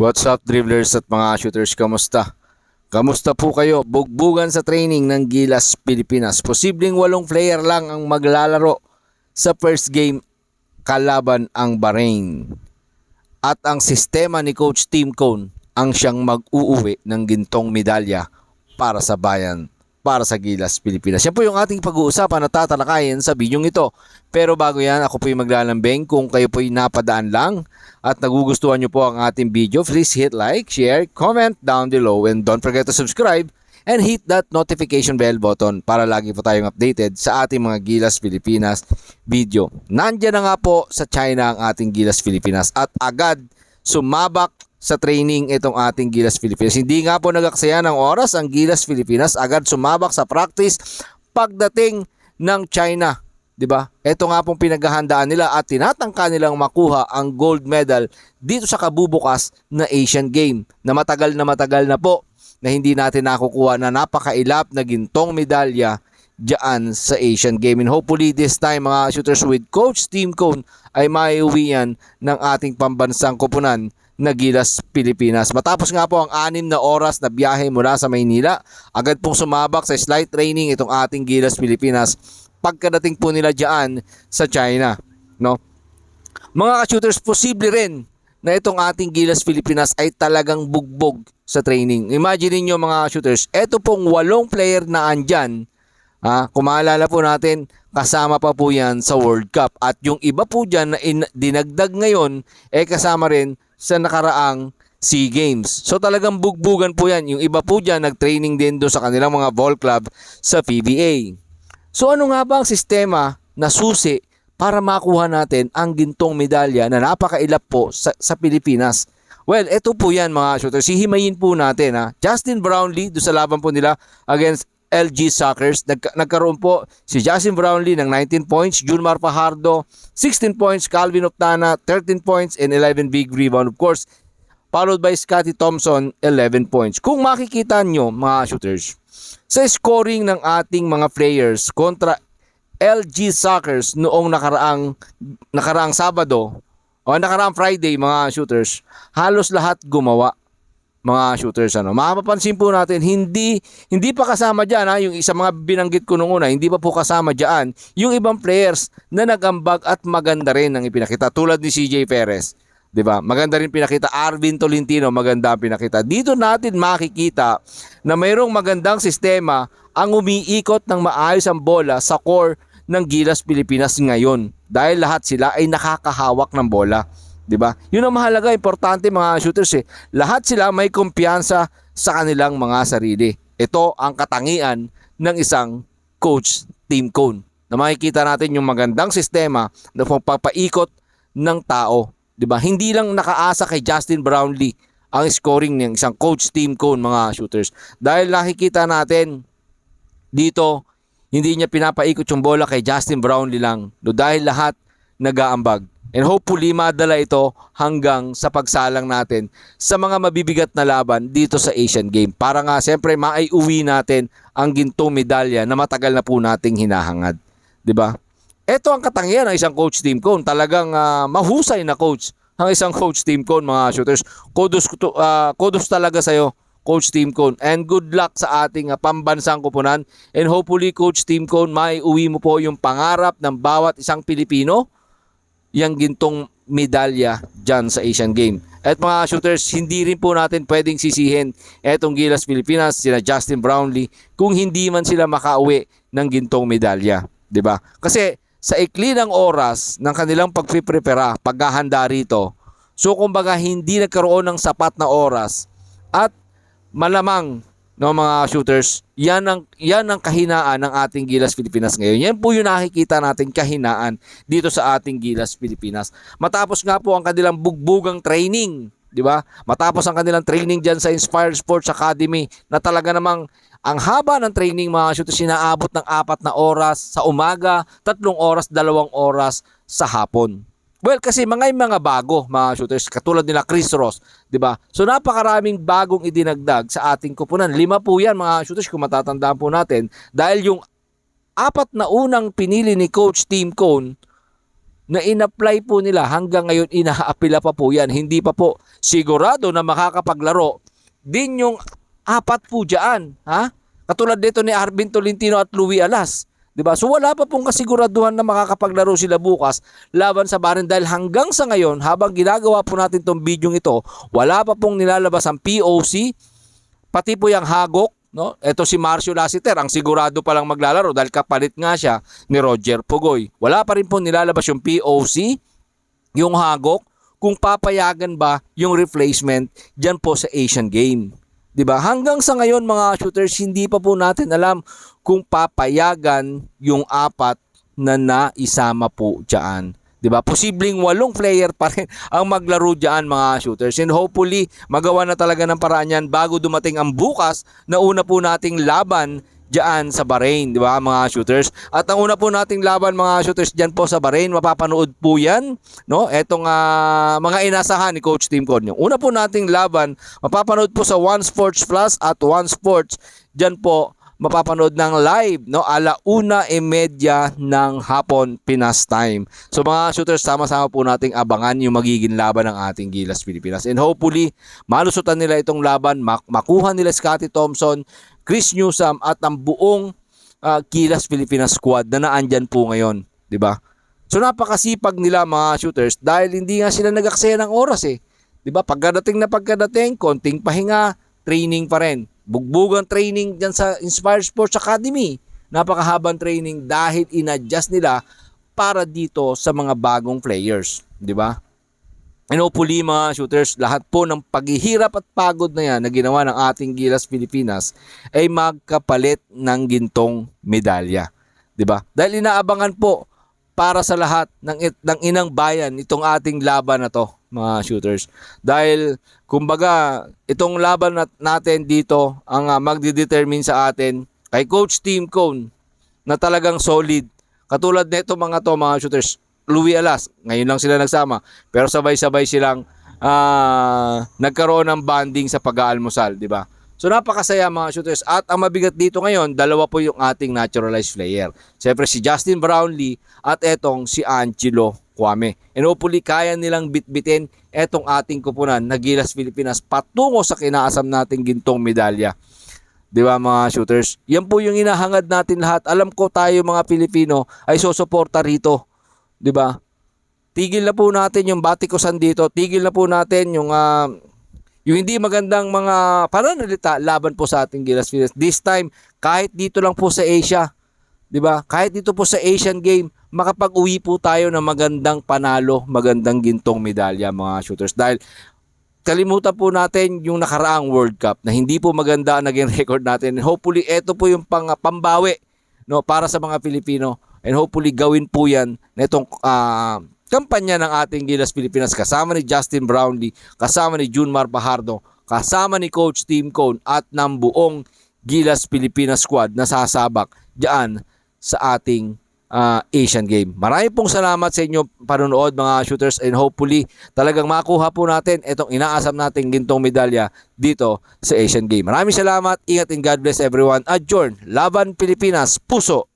What's up dribblers at mga shooters, kamusta? Kamusta po kayo? Bugbugan sa training ng Gilas Pilipinas. Posibleng walong player lang ang maglalaro sa first game kalaban ang Bahrain. At ang sistema ni Coach Tim Cone ang siyang mag-uuwi ng gintong medalya para sa bayan, para sa Gilas Pilipinas. Yan po yung ating pag-uusapan at tatalakayin sa bidyong ito. Pero bago yan, ako po yung maglalambing. Kung kayo po yung napadaan lang at nagugustuhan nyo po ang ating video, please hit like, share, comment down below and don't forget to subscribe and hit that notification bell button para lagi po tayong updated sa ating mga Gilas Pilipinas video. Nandiyan na nga po sa China ang ating Gilas Pilipinas at agad sumabak sa training itong ating Gilas Pilipinas. Hindi nga po nagaksaya ng oras ang Gilas Pilipinas, agad sumabak sa practice pagdating ng China. 'di ba? Ito nga pong pinaghahandaan nila at tinatangka nilang makuha ang gold medal dito sa kabubukas na Asian Game na matagal na matagal na po na hindi natin nakukuha na napakailap na gintong medalya diyan sa Asian Game. And hopefully this time mga shooters with Coach Team Cone ay maiuwi yan ng ating pambansang kupunan na Gilas, Pilipinas. Matapos nga po ang anim na oras na biyahe mula sa Maynila, agad pong sumabak sa slight training itong ating Gilas, Pilipinas pagkadating po nila diyan sa China. No? Mga ka-shooters, posible rin na itong ating Gilas Pilipinas ay talagang bugbog sa training. Imagine niyo mga shooters, eto pong walong player na andyan, ha, kung maalala po natin, kasama pa po yan sa World Cup. At yung iba po dyan na in- dinagdag ngayon, eh kasama rin sa nakaraang SEA Games. So talagang bugbugan po yan. Yung iba po dyan nag-training din doon sa kanilang mga ball club sa PBA. So ano nga ba ang sistema na susi para makuha natin ang gintong medalya na napakailap po sa, sa Pilipinas? Well, ito po yan mga shooters. Sihimayin po natin ha. Justin Brownlee do sa laban po nila against LG Soccers. Nag, nagkaroon po si Justin Brownlee ng 19 points, Junmar Fajardo 16 points, Calvin Optana 13 points and 11 big rebound. Of course, followed by Scotty Thompson 11 points. Kung makikita nyo mga shooters, sa scoring ng ating mga players kontra LG Soccers noong nakaraang nakaraang Sabado o nakaraang Friday mga shooters, halos lahat gumawa mga shooters ano. Mapapansin po natin hindi hindi pa kasama diyan ha yung isa mga binanggit ko nung una, hindi pa po kasama diyan yung ibang players na nagambag at maganda rin ang ipinakita tulad ni CJ Perez. 'di ba? Maganda rin pinakita Arvin Tolentino, maganda ang pinakita. Dito natin makikita na mayroong magandang sistema ang umiikot ng maayos ang bola sa core ng Gilas Pilipinas ngayon dahil lahat sila ay nakakahawak ng bola. 'Di ba? Yun ang mahalaga, importante mga shooters eh. Lahat sila may kumpiyansa sa kanilang mga sarili. Ito ang katangian ng isang coach team cone. Na makikita natin yung magandang sistema na pagpapaikot ng tao 'di ba? Hindi lang nakaasa kay Justin Brownlee ang scoring ng isang coach team cone mga shooters. Dahil nakikita natin dito hindi niya pinapaikot yung bola kay Justin Brownlee lang. Do dahil lahat nag-aambag. And hopefully madala ito hanggang sa pagsalang natin sa mga mabibigat na laban dito sa Asian Game. Para nga siyempre maiuwi natin ang gintong medalya na matagal na po nating hinahangad. ba? Ito ang katangian ng isang coach team cone. Talagang uh, mahusay na coach ang isang coach team cone mga shooters. Kudos, uh, kudos talaga sa'yo coach team cone. And good luck sa ating uh, pambansang kupunan. And hopefully coach team cone may uwi mo po yung pangarap ng bawat isang Pilipino yung gintong medalya dyan sa Asian Game. At mga shooters, hindi rin po natin pwedeng sisihin etong Gilas Pilipinas, sina Justin Brownlee, kung hindi man sila makauwi ng gintong medalya. ba? Kasi sa ikli ng oras ng kanilang pagpiprepara, paghahanda rito, so kumbaga hindi nagkaroon ng sapat na oras at malamang no mga shooters, yan ang yan ang kahinaan ng ating Gilas Pilipinas ngayon. Yan po yung nakikita natin kahinaan dito sa ating Gilas Pilipinas. Matapos nga po ang kanilang bugbugang training, di ba? Matapos ang kanilang training diyan sa Inspired Sports Academy na talaga namang ang haba ng training mga shooters sinaabot ng apat na oras sa umaga, tatlong oras, dalawang oras sa hapon. Well, kasi mga mga bago, mga shooters, katulad nila Chris Ross, 'di ba? So napakaraming bagong idinagdag sa ating kupunan. Lima po 'yan mga shooters kung matatandaan po natin dahil yung apat na unang pinili ni Coach Team Cone na inapply po nila hanggang ngayon inaapila pa po yan. Hindi pa po sigurado na makakapaglaro din yung apat po dyan. Ha? Katulad dito ni Arvin Tolentino at Louis Alas. 'Di ba? So wala pa pong kasiguraduhan na makakapaglaro sila bukas laban sa Barin dahil hanggang sa ngayon habang ginagawa po natin tong video ito, wala pa pong nilalabas ang POC pati po yung Hagok, no? Ito si Marcio Lassiter, ang sigurado pa lang maglalaro dahil kapalit nga siya ni Roger Pugoy. Wala pa rin po nilalabas yung POC, yung Hagok, kung papayagan ba yung replacement diyan po sa Asian Game. 'Di ba? Hanggang sa ngayon mga shooters, hindi pa po natin alam kung papayagan yung apat na naisama po diyan. 'Di ba? Posibleng walong player pa rin ang maglaro diyan mga shooters. And hopefully, magawa na talaga ng paraan yan bago dumating ang bukas na una po nating laban diyan sa Bahrain, 'di ba, mga shooters? At ang una po nating laban mga shooters diyan po sa Bahrain, mapapanood po 'yan, no? Etong ah, mga inasahan ni Coach Tim. Yung una po nating laban, mapapanood po sa One Sports Plus at One Sports diyan po mapapanood ng live no ala una e media ng hapon Pinas time. So mga shooters sama-sama po nating abangan yung magiging laban ng ating Gilas Pilipinas. And hopefully malusutan nila itong laban, mak- makuha nila Scotty Thompson, Chris Newsome at ang buong ah, Gilas Pilipinas squad na naandyan po ngayon, 'di ba? So napakasipag nila mga shooters dahil hindi nga sila nag-aksaya ng oras eh. 'Di ba? Pagkadating na pagkadating, konting pahinga, training pa rin. Bugbugang training dyan sa Inspire Sports Academy. Napakahabang training dahil inadjust nila para dito sa mga bagong players. 'Di ba? And hopefully mga shooters, lahat po ng paghihirap at pagod na yan na ginawa ng ating Gilas Pilipinas ay magkapalit ng gintong medalya. 'Di ba? Dahil inaabangan po para sa lahat ng, ng inang bayan itong ating laban na to, mga shooters. Dahil kumbaga itong laban nat- natin dito ang uh, magdidetermine sa atin kay Coach Team Cone na talagang solid. Katulad nito mga to mga shooters, Louis Alas, ngayon lang sila nagsama, pero sabay-sabay silang ah, nagkaroon ng bonding sa pag-aalmusal, di ba? So napakasaya mga shooters at ang mabigat dito ngayon, dalawa po yung ating naturalized player. Siyempre si Justin Brownlee at etong si Angelo Kwame. And hopefully kaya nilang bitbitin etong ating kupunan na Gilas Pilipinas patungo sa kinaasam nating gintong medalya. 'Di ba mga shooters? Yan po yung hinahangad natin lahat. Alam ko tayo mga Pilipino ay susuporta rito. 'Di ba? Tigil na po natin yung batikusan dito. Tigil na po natin yung ah, yung hindi magandang mga pananalita laban po sa ating Gilas Pilipinas. This time, kahit dito lang po sa Asia, 'di ba? Kahit dito po sa Asian Game, makapag-uwi po tayo ng magandang panalo, magandang gintong medalya mga shooters dahil kalimutan po natin yung nakaraang World Cup na hindi po maganda ang naging record natin. Hopefully ito po yung pang, pambawi no para sa mga Pilipino and hopefully gawin po yan na itong ah, kampanya ng ating Gilas Pilipinas kasama ni Justin Brownlee, kasama ni Junmar Bahardo, kasama ni Coach Team Cone at ng buong Gilas Pilipinas squad na sasabak diyan sa ating ah, Asian Game. Marami pong salamat sa inyo panonood mga shooters and hopefully talagang makuha po natin itong inaasam nating gintong medalya dito sa Asian Game. Maraming salamat, ingat and God bless everyone. Adjourn, Laban Pilipinas, Puso